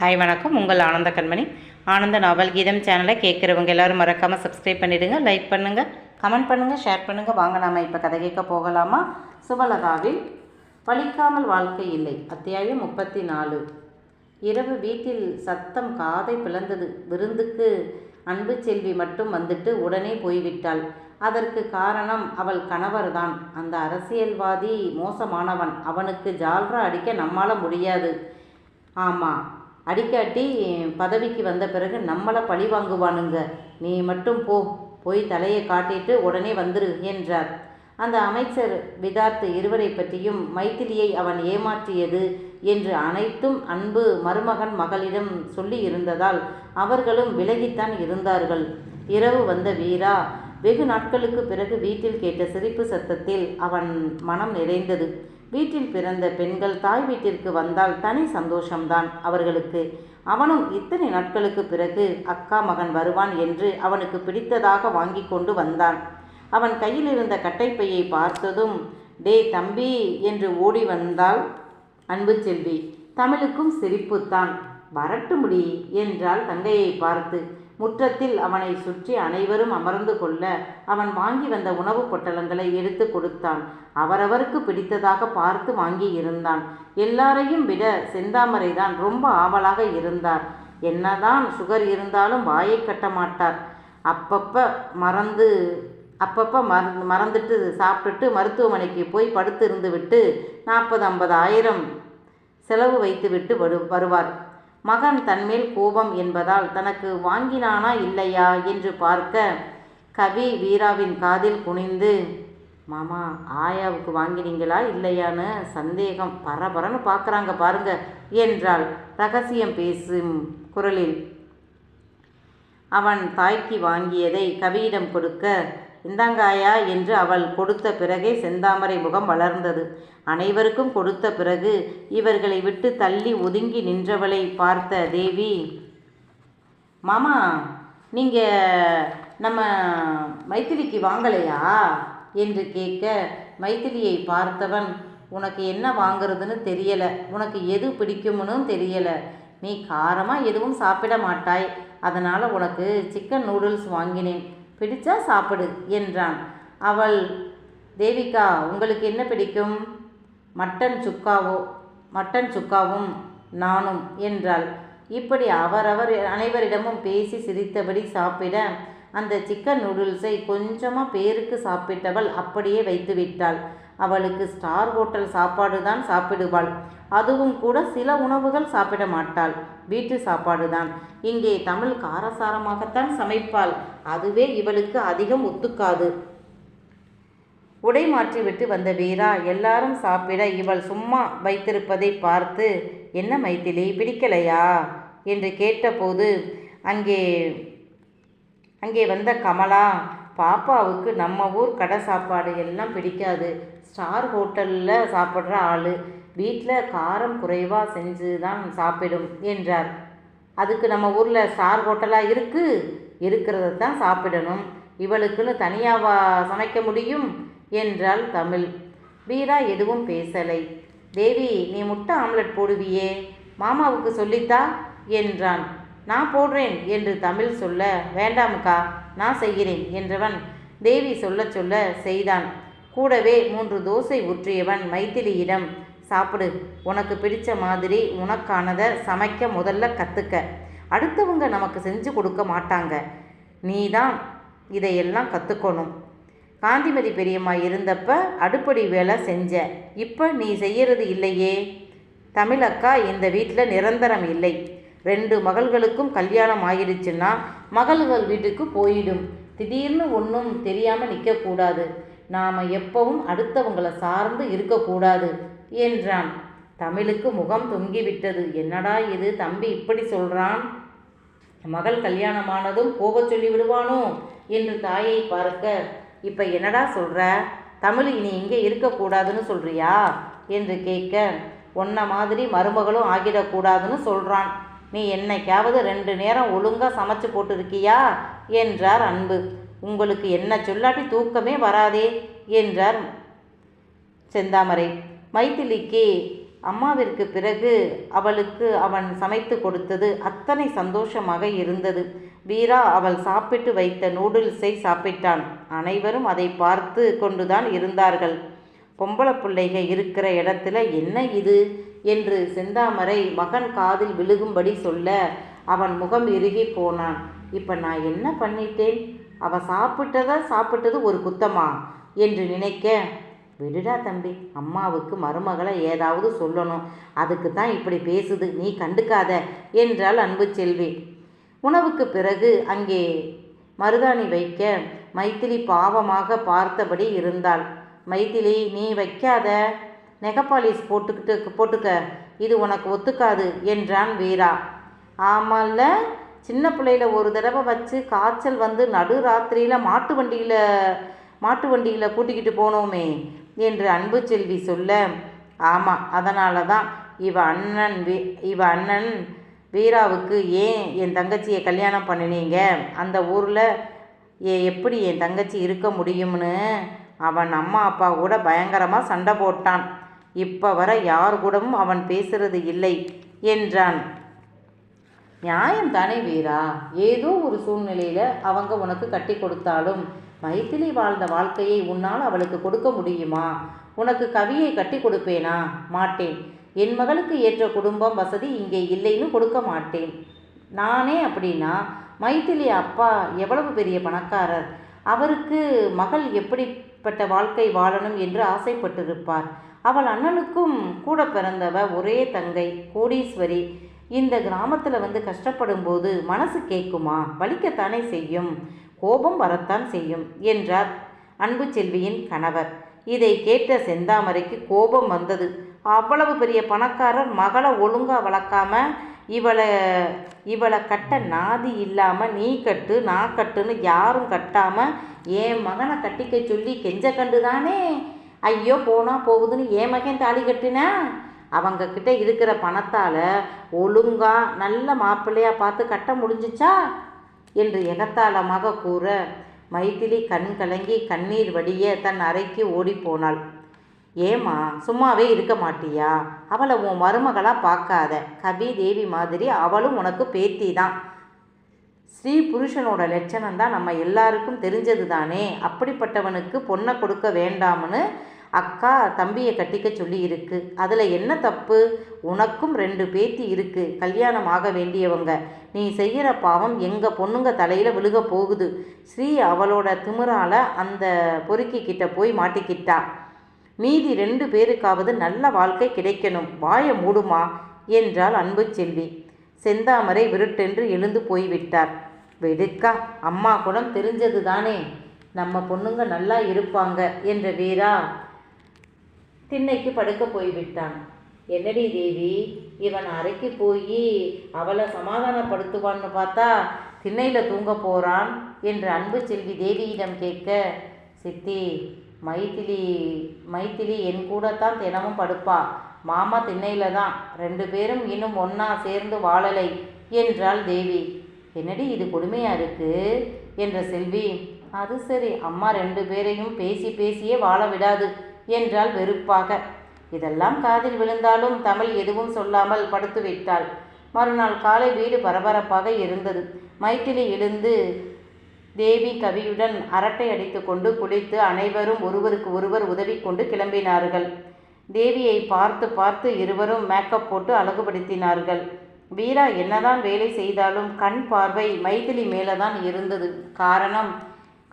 Hi வணக்கம். உங்கள் ஆனந்த கண்மணி. ஆனந்த நாவல் கீதம் சேனலை கேட்குறவங்க எல்லாரும் மறக்காமல் சப்ஸ்கிரைப் பண்ணிடுங்க லைக் பண்ணுங்கள் கமெண்ட் பண்ணுங்கள் ஷேர் பண்ணுங்கள் வாங்க நாம் இப்போ கதை கேட்க போகலாமா? சுபலதாவில் பழிக்காமல் வாழ்க்கை இல்லை. அத்தியாயம் முப்பத்தி நாலு இரவு வீட்டில் சத்தம் காதை பிளந்தது. விருந்துக்கு அன்பு செல்வி மட்டும் வந்துட்டு உடனே போய்விட்டாள். அதற்கு காரணம் அவள் கணவர்தான். அந்த அரசியல்வாதி மோசமானவன். அவனுக்கு ஜால்ரா அடிக்க நம்மால முடியாது. ஆமாம் அடிக்காட்டி பதவிக்கு வந்த பிறகு நம்மளை பழி வாங்குவானுங்க. நீ மட்டும் போ போய் தலையை காட்டிட்டு உடனே வந்துரு என்றார். அந்த அமைச்சர் விதார்த்த இருவரை பற்றியும் மைத்திலியை அவன் ஏமாற்றியது என்று அனைத்தும் அன்பு மருமகன் மகளிடம் சொல்லி இருந்ததால் அவர்களும் விலகித்தான் இருந்தார்கள். இரவு வந்த வீரா வெகு நாட்களுக்கு பிறகு வீட்டில் கேட்ட சிரிப்பு சத்தத்தில் அவன் மனம் நிறைந்தது. வீட்டில் பிறந்த பெண்கள் தாய் வீட்டிற்கு வந்தால் தனி சந்தோஷம்தான். அவர்களுக்கு அவனும் இத்தனை நாட்களுக்கு பிறகு அக்கா மகன் வருவான் என்று அவனுக்கு பிடித்ததாக வாங்கி கொண்டு வந்தான். அவன் கையில் இருந்த கட்டைப்பையை பார்த்ததும் டே தம்பி என்று ஓடி வந்தாள் அன்பு செல்வி. தமிழுக்கும் சிரிப்புத்தான் வரட்டு முடி என்றால் தங்கையை பார்த்து. முற்றத்தில் அவனை சுற்றி அனைவரும் அமர்ந்து கொள்ள அவன் வாங்கி வந்த உணவுப் பொட்டலங்களை எடுத்து கொடுத்தான். அவரவருக்கு பிடித்ததாக பார்த்து வாங்கி இருந்தான் எல்லாரையும் விட செந்தாமரை தான் ரொம்ப ஆவலாக இருந்தார். என்னதான் சுகர் இருந்தாலும் வாயை கட்ட மாட்டார். அப்பப்ப மறந்து அப்பப்போ மறந்து மறந்துட்டு சாப்பிட்டுட்டு மருத்துவமனைக்கு போய் படுத்து இருந்து விட்டு நாற்பது ஐம்பது ஆயிரம் செலவு வைத்துவிட்டு வரு வருவார். மகன் தன்மேல் கோபம் என்பதால் தனக்கு வாங்கினானா இல்லையா என்று பார்க்க கவி வீராவின் காதில் குனிந்து மாமா ஆயாவுக்கு வாங்கினீங்களா இல்லையான்னு சந்தேகம். பரபரன்னு பார்க்குறாங்க பாருங்க என்றாள் ரகசியம் பேசும் குரலில். அவன் தாய்க்கு வாங்கியதை கவியிடம் கொடுக்க இந்தாங்காயா என்று அவள் கொடுத்த பிறகே செந்தாமரை முகம் வளர்ந்தது. அனைவருக்கும் கொடுத்த பிறகு இவர்களை விட்டு தள்ளி ஒதுங்கி நின்றவளை பார்த்த தேவி மாமா நீங்கள் நம்ம மைத்திலிக்கு வாங்கலையா? என்று கேட்க மைத்திலியை பார்த்தவன் உனக்கு என்ன வாங்குறதுன்னு தெரியலை. உனக்கு எது பிடிக்கும்னு தெரியலை. நீ காரமாக எதுவும் சாப்பிட மாட்டாய். அதனால் உனக்கு சிக்கன் நூடுல்ஸ் வாங்கினேன். பிடிச்சா சாப்பிடு என்றான். அவள் தேவிகா உங்களுக்கு என்ன பிடிக்கும்? மட்டன் சுக்காவோ மட்டன் சுக்காவும் நானும் என்றாள். இப்படி அவரவர் அனைவரிடமும் பேசி சிரித்தபடி சாப்பிட அந்த சிக்கன் நூடுல்ஸை கொஞ்சமாக பேருக்கு சாப்பிட்டவள் அப்படியே வைத்து விட்டாள் அவளுக்கு ஸ்டார் ஹோட்டல் சாப்பாடு தான் சாப்பிடுவாள். அதுவும் கூட சில உணவுகள் சாப்பிட மாட்டாள். வீட்டு சாப்பாடு தான் இங்கே தமிழ் காரசாரமாகத்தான் சமைப்பாள். அதுவே இவளுக்கு அதிகம் ஒத்துக்காது. உடை மாற்றிவிட்டு வந்த வீரா எல்லாரும் சாப்பிட இவள் சும்மா வைத்திருப்பதை பார்த்து என்ன மைத்திலி பிடிக்கலையா? என்று கேட்டபோது அங்கே அங்கே வந்த கமலா பாப்பாவுக்கு நம்ம ஊர் கடை சாப்பாடு எல்லாம் பிடிக்காது. ஸ்டார் ஹோட்டலில் சாப்பிட்ற ஆள். வீட்டில் காரம் குறைவாக செஞ்சு தான் சாப்பிடும் என்றார். அதுக்கு நம்ம ஊரில் ஸ்டார் ஹோட்டலாக இருக்குது இருக்கிறத தான் சாப்பிடணும். இவளுக்குன்னு தனியாவா சமைக்க முடியும்? என்றாள் தமிழ். வீரா எதுவும் பேசலை. தேவி நீ முட்டை ஆம்லெட் போடுவியே. மாமாவுக்கு சொல்லித்தா என்றான். நான் போடுறேன் என்று தமிழ் சொல்ல வேண்டாமுக்கா நான் செய்கிறேன் என்றவன் தேவி சொல்ல சொல்ல செய்தான். கூடவே மூன்று தோசை ஊற்றியவன் மைத்திலியிடம் சாப்பிடு. உனக்கு பிடிச்ச மாதிரி உனக்கானதை சமைக்க முதல்ல கற்றுக்க அடுத்தவங்க நமக்கு செஞ்சு கொடுக்க மாட்டாங்க. நீ தான் இதையெல்லாம் கற்றுக்கணும் காந்திமதி பெரியம்மா இருந்தப்ப அடுப்படி வேலை செஞ்ச. இப்போ நீ செய்யறது இல்லையே. தமிழக்கா இந்த வீட்டில் நிரந்தரம் இல்லை. ரெண்டு மகள்களுக்கும் கல்யாணம் ஆயிடுச்சுன்னா மகள்கள் வீட்டுக்கு போயிடும். திடீர்னு ஒன்றும் தெரியாமல் நிற்கக்கூடாது நாம் எப்பவும் அடுத்தவங்களை சார்ந்து இருக்கக்கூடாது என்றான். தமிழுக்கு முகம் தொங்கிவிட்டது. என்னடா இது? தம்பி இப்படி சொல்கிறான் மகள் கல்யாணமானதும் போகச் சொல்லி விடுவானோ? என்று தாயை பார்க்க இப்போ என்னடா சொல்கிற தமிழ் இனி இங்கே இருக்கக்கூடாதுன்னு சொல்கிறியா என்று கேட்க உன்ன மாதிரி மருமகளும் ஆகிடக்கூடாதுன்னு சொல்கிறான் நீ என்னைக்காவது ரெண்டு நேரம் ஒழுங்காக சமைச்சு போட்டிருக்கியா? என்றார் அன்பு. உங்களுக்கு என்ன சொல்லாட்டி தூக்கமே வராதே? என்றார் செந்தாமரை. மைத்திலிக்கு அம்மாவிற்கு பிறகு அவளுக்கு அவன் சமைத்து கொடுத்தது அத்தனை சந்தோஷமாக இருந்தது. வீரா அவள் சாப்பிட்டு வைத்த நூடுல்ஸை சாப்பிட்டான். அனைவரும் அதை பார்த்து கொண்டுதான் இருந்தார்கள். பொம்பளை பிள்ளைக இருக்கிற இடத்துல என்ன இது? என்று செந்தாமரை மகன் காதில் விழுகும்படி சொல்ல அவன் முகம் இறுகி போனான். இப்போ நான் என்ன பண்ணிட்டேன்? அவ சாப்பிட்டதா? சாப்பிட்டது ஒரு குத்தமா? என்று நினைக்க விடுடா தம்பி அம்மாவுக்கு மருமகளை ஏதாவது சொல்லணும். அதுக்கு தான் இப்படி பேசுது நீ கண்டுக்காத என்றாள் அன்பு செல்வி. உணவுக்கு பிறகு அங்கே மருதாணி வைக்க மைத்திலி பாவமாக பார்த்தபடி இருந்தாள். மைத்திலி நீ வைக்காத. நெகப்பாலிஸ் போட்டுக்கிட்டு போட்டுக்க. இது உனக்கு ஒத்துக்காது என்றான் வீரா. ஆமால்ல சின்ன பிள்ளையில ஒரு தடவை வச்சு காய்ச்சல் வந்து நடு ராத்திரியில் மாட்டு வண்டியில் மாட்டு வண்டியில் கூட்டிக்கிட்டு போனோமே என்று அன்பு செல்வி சொல்ல. ஆமாம் அதனால தான் இவ அண்ணன் வீ இவ அண்ணன் வீராவுக்கு ஏன் என் தங்கச்சியை கல்யாணம் பண்ணினீங்க? அந்த ஊரில் எப்படி என் தங்கச்சி இருக்க முடியும்னு அவன் அம்மா அப்பா கூட பயங்கரமாக சண்டை போட்டான். இப்போ வர யார் கூடவும் அவன் பேசுறது இல்லை என்றான். நியாயம் தானே வீரா? ஏதோ ஒரு சூழ்நிலையில் அவங்க உனக்கு கட்டி கொடுத்தாலும் மைத்திலி வாழ்ந்த வாழ்க்கையை உன்னால் அவளுக்கு கொடுக்க முடியுமா? உனக்கு கவியை கட்டி கொடுப்பேனா? மாட்டேன். என் மகளுக்கு ஏற்ற குடும்பம் வசதி இங்கே இல்லைன்னு கொடுக்க மாட்டேன். நானே அப்படின்னா மைத்திலி அப்பா எவ்வளவு பெரிய பணக்காரர்? அவருக்கு மகள் எப்படி இப்படிப்பட்ட வாழ்க்கை வாழணும் என்று ஆசைப்பட்டிருப்பார். அவள் அண்ணனுக்கும் கூட பிறந்தவ ஒரே தங்கை கோடீஸ்வரி. இந்த கிராமத்தில் வந்து கஷ்டப்படும் போது மனசு கேட்குமா வலிக்கத்தானே செய்யும். கோபம் வரத்தான் செய்யும் என்றார் அன்பு செல்வியின் கணவர். இதை கேட்ட செந்தாமரைக்கு கோபம் வந்தது. அவ்வளவு பெரிய பணக்காரர் மகளை ஒழுங்கா வளர்க்காம இவளை இவளை கட்ட நாதி இல்லாமல் நீ கட்டு நான் கட்டுன்னு யாரும் கட்டாமல் என் மகனை கட்டிக்க சொல்லி கெஞ்ச கண்டு தானே? ஐயோ போனால் போகுதுன்னு என் மகன் தாலி கட்டினா? அவங்க கிட்ட இருக்கிற பணத்தால் ஒழுங்காக நல்ல மாப்பிள்ளையாக பார்த்து கட்ட முடிஞ்சுச்சா? என்று எகத்தாளமாக கூற மைதிலி கண் கலங்கி கண்ணீர் வடிய தன் அறைக்கு ஓடிப்போனாள் ஏம்மா சும்மாவே இருக்க மாட்டியா? அவளை உன் மருமகளாக பார்க்காத. கவி தேவி மாதிரி அவளும் உனக்கு பேத்தி தான் ஸ்ரீ புருஷனோட லட்சணம் தான் நம்ம எல்லாருக்கும் தெரிஞ்சது தானே அப்படிப்பட்டவனுக்கு பொண்ணை கொடுக்க வேண்டாம்னு அக்கா தம்பியை கட்டிக்க சொல்லி இருக்கு அதில் என்ன தப்பு? உனக்கும் ரெண்டு பேத்தி இருக்கு. கல்யாணம் ஆக வேண்டியவங்க. நீ செய்கிற பாவம் எங்கள் பொண்ணுங்க தலையில் விழுக போகுது. ஸ்ரீ அவளோட திமிரால அந்த பொறுக்கி கிட்ட போய் மாட்டிக்கிட்டா. மீதி ரெண்டு பேருக்காவது நல்ல வாழ்க்கை கிடைக்கணும். வாய மூடுமா? என்றாள் அன்பு செல்வி. செந்தாமரை விருட்டென்று எழுந்து போய்விட்டார். வெடுக்கா அம்மா குணம் தெரிஞ்சது தானே? நம்ம பொண்ணுங்க நல்லா இருப்பாங்க என்ற வீரா திண்ணைக்கு படுக்க போய்விட்டான். என்னடி தேவி இவன் அறைக்கு போய் அவளை சமாதானப்படுத்துவான்னு பார்த்தா திண்ணையில் தூங்க போகிறான் என்று அன்பு செல்வி தேவியிடம் கேட்க சித்தி மைத்திலி மைத்திலி என் கூட தான் தினமும் படுப்பா. மாமா திண்ணையில் தான். ரெண்டு பேரும் இன்னும் ஒன்றா சேர்ந்து வாழலை என்றாள் தேவி. என்னடி இது கொடுமையா இருக்கு? என்ற செல்வி. அது சரி அம்மா ரெண்டு பேரையும் பேசி பேசியே வாழ விடாது என்றால் வெறுப்பாக. இதெல்லாம் காதில் விழுந்தாலும் தமிழ் எதுவும் சொல்லாமல் படுத்து விட்டாள் மறுநாள் காலை வீடு பரபரப்பாக இருந்தது. மைத்திலி எழுந்து தேவி கவியுடன் அரட்டை அடித்துக்கொண்டு குளித்து அனைவரும் ஒருவருக்கு ஒருவர் உதவி கொண்டு கிளம்பினார்கள். தேவியை பார்த்து பார்த்து இருவரும் மேக்கப் போட்டு அழகுபடுத்தினார்கள். வீரா என்னதான் வேலை செய்தாலும் கண் பார்வை மைதிலி மேலதான் இருந்தது. காரணம்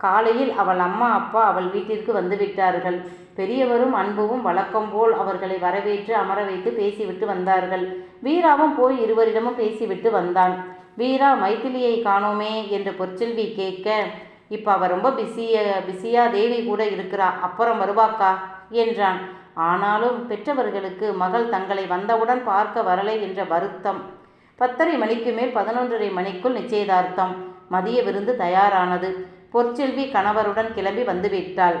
காலையில் அவள் அம்மா அப்பா அவள் வீட்டிற்கு வந்துவிட்டார்கள் பெரியவரும் அன்புவும் வழக்கம் போல் அவர்களை வரவேற்று அமர வைத்து பேசிவிட்டு வந்தார்கள். வீராவும் போய் இருவரிடமும் பேசிவிட்டு வந்தான். வீரா மைத்திலியை காணோமே என்று பொற்செல்வி கேட்க இப்போ அவ ரொம்ப பிஸிய பிஸியா தேவி கூட இருக்கிறா அப்புறம் வருவாக்கா? என்றான். ஆனாலும் பெற்றவர்களுக்கு மகள் தங்களை வந்தவுடன் பார்க்க வரலை என்ற வருத்தம். பத்தரை மணிக்கு மேல் பதினொன்றரை மணிக்குள் நிச்சயதார்த்தம். மதிய விருந்து தயாரானது. பொற்செல்வி கணவருடன் கிளம்பி வந்துவிட்டாள்.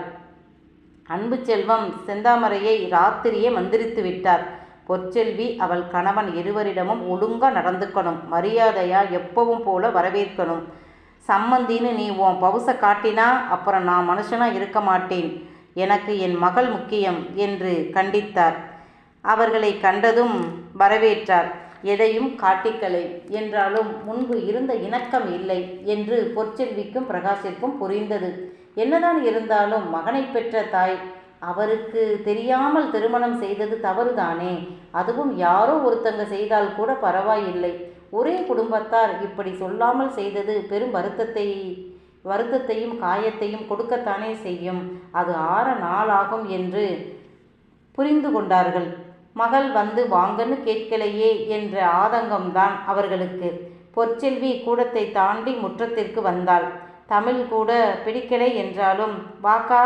அன்பு செல்வம் செந்தாமரையை ராத்திரியே மந்திரித்து விட்டார். பொற்செல்வி அவள் கணவன் இருவரிடமும் ஒழுங்கா நடந்துக்கணும் மரியாதையா எப்பவும் போல வரவேற்கணும். சம்மந்தின்னு நீ உன் பவுச காட்டினா அப்புறம் நான் மனுஷனா இருக்க மாட்டேன். எனக்கு என் மகள் முக்கியம் என்று கண்டித்தார். அவர்களை கண்டதும் வரவேற்றார். எதையும் காட்டிக்கலை. என்றாலும் முன்பு இருந்த இணக்கம் இல்லை என்று பொற்செல்விக்கும் பிரகாஷிற்கும் புரிந்தது. என்னதான் இருந்தாலும் மகனை பெற்ற தாய் அவருக்கு தெரியாமல் திருமணம் செய்தது தவறுதானே? அதுவும் யாரோ ஒருத்தங்க செய்தால் கூட பரவாயில்லை. ஒரே குடும்பத்தார் இப்படி சொல்லாமல் செய்தது பெரும் வருத்தத்தை வருத்தத்தையும் காயத்தையும் கொடுக்கத்தானே செய்யும். அது ஆற நாளாகும் என்று புரிந்து கொண்டார்கள். மகள் வந்து வாங்கன்னு கேட்கலையே என்ற ஆதங்கம்தான் அவர்களுக்கு. பொற்செல்வி கூடத்தை தாண்டி முற்றத்திற்கு வந்தாள். தமிழ் கூட பிடிக்கலை என்றாலும் வாக்கா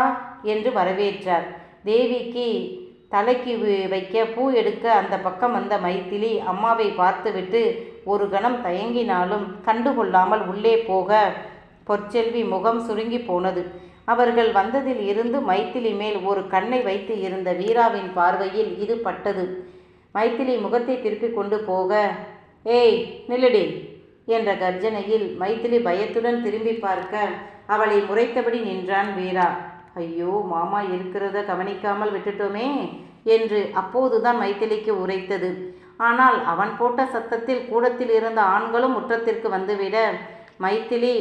என்று வரவேற்றார். தேவிக்கு தலைக்கு வைக்க பூ எடுக்க அந்த பக்கம் வந்த மைத்திலி அம்மாவை பார்த்துவிட்டு ஒரு கணம் தயங்கினாலும் கண்டுகொள்ளாமல் உள்ளே போக பொற்செல்வி முகம் சுருங்கி போனது. அவர்கள் வந்ததில் இருந்து மைத்திலி மேல் ஒரு கண்ணை வைத்து இருந்த வீராவின் பார்வையில் இது பட்டது. மைத்திலி முகத்தை திருப்பி கொண்டு போக ஏய் நில்லடி என்ற கர்ஜனையில் மைத்திலி பயத்துடன் திரும்பி பார்க்க அவளை முறைத்தபடி நின்றான் வீரா. ஐயோ மாமா இருக்கிறத கவனிக்காமல் விட்டுட்டோமே என்று அப்போதுதான் மைத்திலிக்கு உரைத்தது. ஆனால் அவன் போட்ட சத்தத்தில் கூடத்தில் இருந்த ஆண்களும் முற்றத்திற்கு வந்துவிட மைத்திலி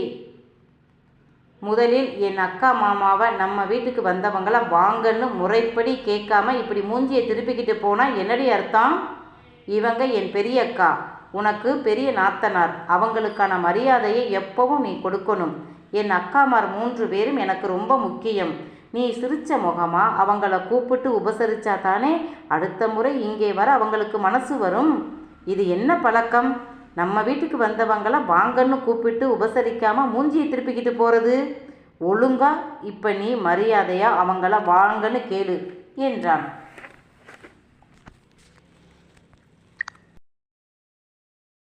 முதலில் என் அக்கா மாமாவை நம்ம வீட்டுக்கு வந்தவங்கள வாங்கன்னு முறைப்படி கேட்காம இப்படி மூஞ்சியை திருப்பிக்கிட்டு போனால் என்னடி அர்த்தம்? இவங்க என் பெரிய அக்கா. உனக்கு பெரிய நாத்தனார். அவங்களுக்கான மரியாதையை எப்பவும் நீ கொடுக்கணும். என் அக்காமார் மூன்று பேரும் எனக்கு ரொம்ப முக்கியம். நீ சிரிச்ச முகமா அவங்கள கூப்பிட்டு உபசரிச்சா தானே? அடுத்த முறை இங்கே வர அவங்களுக்கு மனசு வரும். இது என்ன பழக்கம்? நம்ம வீட்டுக்கு வந்தவங்கள வாங்கன்னு கூப்பிட்டு உபசரிக்காம மூஞ்சியை திருப்பிக்கிட்டு போகிறது ஒழுங்கா இப்போ நீ மரியாதையாக அவங்கள வாங்கன்னு கேளு என்றான்.